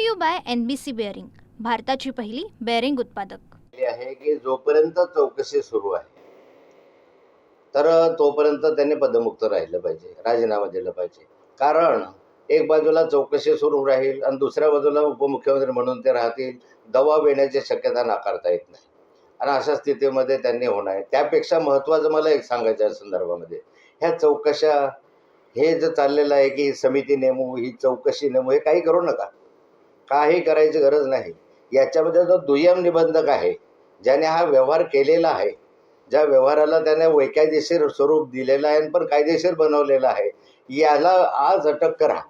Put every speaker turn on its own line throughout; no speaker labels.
To you by N B C bearing भारताची पहिली bearing उत्पादक.
आहे की जोपर्यंत चौकशी सुरू आहे तर तोपर्यंत त्यांनी पदमुक्त राहिलं पाहिजे राजीनामा दिलं पाहिजे. कारण एक बाजूला चौकशी सुरू राहील आणि दुसऱ्या बाजूला उपमुख्यमंत्री म्हणून ते राहतील दबाव येण्याची शक्यता नाकारता येत नाही. आणि अशा स्थितीमध्ये त्यांनी होणार आहे. त्यापेक्षा महत्त्वाचं मला एक सांगायचं या संदर्भामध्ये. ह्या चौकशा हे जे चाललेलं आहे की समिती नेमू ही चौकशी नेमू हे काही करू नका. काही करायची गरज नाही. याच्यामध्ये जो दुय्यम निबंधक आहे. ज्याने हा व्यवहार केलेला आहे. ज्या व्यवहाराला त्याने वैकायदेशीर स्वरूप दिलेलं आहे आणि पण कायदेशीर बनवलेलं आहे. याला आज अटक करा.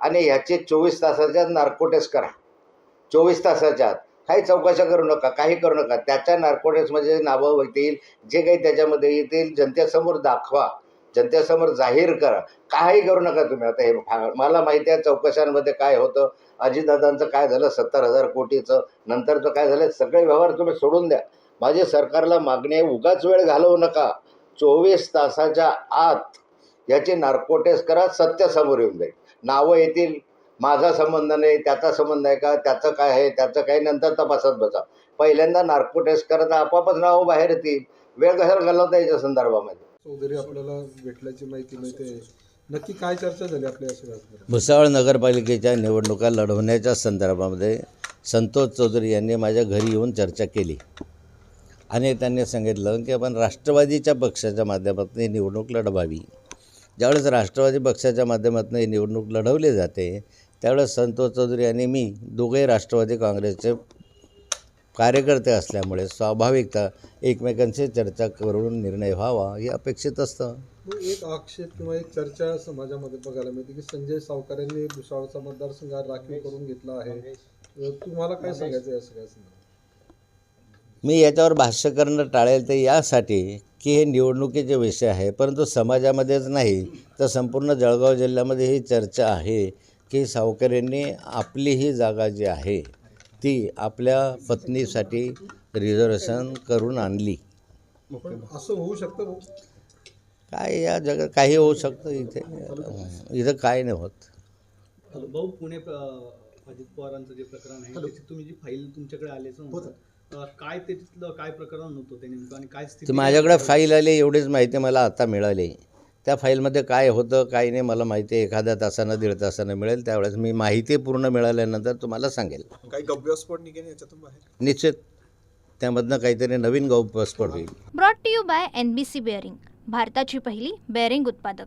आणि ह्याचे चोवीस तासाच्या आत नार्कोटेस करा. चोवीस तासाच्या. आत काही चौकशा करू नका काही करू नका. त्याच्या नार्कोटेसमध्ये नावं येतील जे काही त्याच्यामध्ये येतील जनतेसमोर दाखवा. जनतेसमोर जाहीर करा. काही करू नका तुम्ही. आता हे मला माहिती आहे चौकशांमध्ये काय होतं. अजितदादांचं काय झालं? सत्तर हजार कोटीचं. नंतरचं काय झालं? सगळे व्यवहार तुम्ही सोडून द्या. माझी सरकारला मागणी आहे उगाच वेळ घालवू नका. चोवीस तासाच्या आत याची नार्कोटेस करा सत्य समोर येऊन जाईल. नावं येतील. माझा संबंध नाही त्याचा संबंध आहे का? त्याचं काय आहे? त्याचं काही नंतर तपासत बसा. पहिल्यांदा नार्कोटेस करता आपापच नावं बाहेर येतील. वेळ कशाला घालवता याच्या संदर्भामध्ये?
चौधरी आपल्याला भेटल्याची माहिती मिळते. नक्की काय चर्चा झाली आपल्या सगळ्यात
भुसावळ नगरपालिकेच्या निवडणुका लढवण्याच्या संदर्भामध्ये संतोष चौधरी यांनी माझ्या घरी येऊन चर्चा केली. आणि त्यांनी सांगितलं की आपण राष्ट्रवादीच्या पक्षाच्या माध्यमातून ही निवडणूक लढवावी. ज्यावेळेस राष्ट्रवादी पक्षाच्या माध्यमातून ही निवडणूक लढवली जाते त्यावेळेस संतोष चौधरी आणि मी दोघेही राष्ट्रवादी काँग्रेसचे कार्यकर्ते असल्यामुळे स्वाभाविकता एकमेकांशी चर्चा करून निर्णय व्हावा हे अपेक्षित असतं.
एक आक्षेप किंवा एक चर्चा समाजामध्ये बघायला मिळते की संजय सावकार यांनी भुसावळचा मतदारसंघ राखीव करून घेतला आहे. तुम्हाला काय सांगायचं या सगळ्या
मी याच्यावर भाष्य करणं टाळेल ते यासाठी की हे निवडणुकीचे विषय आहे परंतु समाजामध्येच नाही तर संपूर्ण जळगाव जिल्ह्यामध्ये ही चर्चा आहे की सावकऱ्यांनी आपली ही जागा जी आहे ती आपल्या पत्नीसाठी रिझर्वेशन करून आणली.
पण असं होऊ शकतं?
काय या जगात काही होऊ शकतं इथे. इथं काय नाही होत.
भाऊ पुणे अजित पवारांचं जे प्रकरण आहे त्याची तुम्ही जी फाईल तुमच्याकडे आल्याचं म्हणतात अ, काय त्याच्यातलं काय प्रकरण होतं ते नेमकं आणि काय स्थिती
माझ्याकडे फाईल आली एवढीच माहिती मला आता मिळाली. त्या फाईलमध्ये काय होतं काय नाही मला माहिती आहे. एखाद्या तासानं दीड तासानं मिळेल. त्यावेळेस मी माहिती पूर्ण मिळाल्यानंतर तुम्हाला सांगेल.
काही गव्यस्फोट निघेल याच्यातून बाहेर?
निश्चित. त्यामधनं काहीतरी नवीन गौपस्फोट होईल.
Brought to you by N B C bearing भारताची पहिली बेअरिंग उत्पादक.